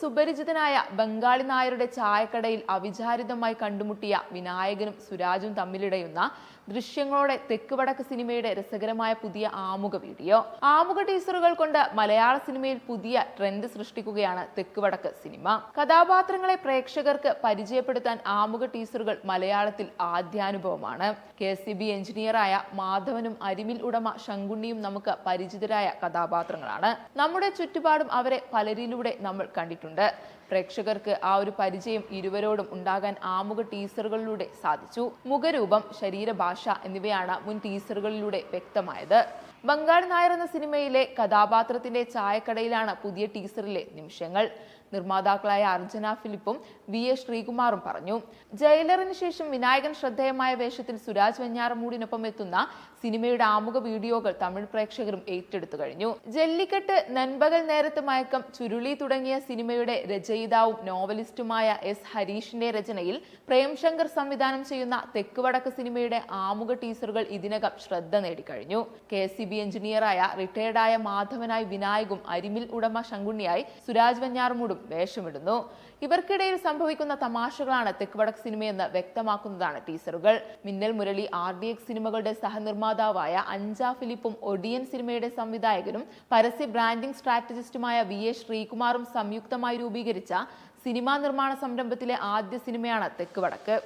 സുപരിചിതനായ ബംഗാളി നായരുടെ ചായക്കടയിൽ അവിചാരിതമായി കണ്ടുമുട്ടിയ വിനായകനും സുരാജും തമ്മിലിടയുന്ന ദൃശ്യങ്ങളോടെ തെക്ക് വടക്ക് സിനിമയുടെ രസകരമായ പുതിയ ആമുഖ വീഡിയോ. ആമുഖ ടീസറുകൾ കൊണ്ട് മലയാള സിനിമയിൽ പുതിയ ട്രെൻഡ് സൃഷ്ടിക്കുകയാണ് തെക്ക് വടക്ക് സിനിമ. കഥാപാത്രങ്ങളെ പ്രേക്ഷകർക്ക് പരിചയപ്പെടുത്താൻ ആമുഖ ടീസറുകൾ മലയാളത്തിൽ ആദ്യാനുഭവമാണ്. കെ സി ബി എഞ്ചിനീയറായ മാധവനും അരിമിൽ ഉടമ ശങ്കുണ്ണിയും നമുക്ക് പരിചിതരായ കഥാപാത്രങ്ങളാണ്. നമ്മുടെ ചുറ്റുപാടും അവരെ പലരിലൂടെ നമ്മൾ കണ്ടിട്ടുണ്ട്. പ്രേക്ഷകർക്ക് ആ ഒരു പരിചയം ഇരുവരോടും ഉണ്ടാകാൻ ആമുഖ ടീസറുകളിലൂടെ സാധിച്ചു. മുഖരൂപം ശരീരഭാഷ എന്നിവയാണ് മുൻ ടീസറുകളിലൂടെ വ്യക്തമായത്. ബംഗാൾ നായർ എന്ന സിനിമയിലെ കഥാപാത്രത്തിന്റെ ചായക്കടയിലാണ് പുതിയ ടീസറിലെ നിമിഷങ്ങൾ. നിർമ്മാതാക്കളായ അർജന ഫിലിപ്പും വി എ ശ്രീകുമാറും പറഞ്ഞു. ജയിലറിന് ശേഷം വിനായകൻ ശ്രദ്ധേയമായ വേഷത്തിൽ സുരാജ് വെഞ്ഞാറമൂടിനൊപ്പം എത്തുന്ന സിനിമയുടെ ആമുഖ വീഡിയോകൾ തമിഴ് പ്രേക്ഷകരും ഏറ്റെടുത്തു കഴിഞ്ഞു. ജല്ലിക്കെട്ട് നൻപകൽ നേരത്ത് മയക്കം ചുരുളി തുടങ്ങിയ സിനിമയുടെ രചയിതാവും നോവലിസ്റ്റുമായ എസ് ഹരീഷിന്റെ രചനയിൽ പ്രേംശങ്കർ സംവിധാനം ചെയ്യുന്ന തെക്ക് വടക്ക് സിനിമയുടെ ആമുഖ ടീസറുകൾ ഇതിനകം ശ്രദ്ധ നേടിക്കഴിഞ്ഞു. കെ സി ബി എഞ്ചിനീയറായ റിട്ടയർഡായ മാധവനായി വിനായകും അരിമിൽ ഉടമ ശങ്കുണ്ണിയായി സുരാജ് വെഞ്ഞാറുമൂടും വേഷമിടുന്നു. ഇവർക്കിടയിൽ സംഭവിക്കുന്ന തമാശകളാണ് തെക്ക് വടക്ക് സിനിമയെന്ന് വ്യക്തമാക്കുന്നതാണ് ടീസറുകൾ. Minnal Murali R D X സിനിമകളുടെ സഹനിർമ്മാതാവായ അഞ്ചാ ഫിലിപ്പും ഒഡിയൻ സിനിമയുടെ സംവിധായകനും പരസ്യ ബ്രാൻഡിംഗ് സ്ട്രാറ്റജിസ്റ്റുമായ വി എ ശ്രീകുമാറും സംയുക്തമായി രൂപീകരിച്ച സിനിമാ നിർമ്മാണ സംരംഭത്തിലെ ആദ്യ സിനിമയാണ് തെക്ക് വടക്ക്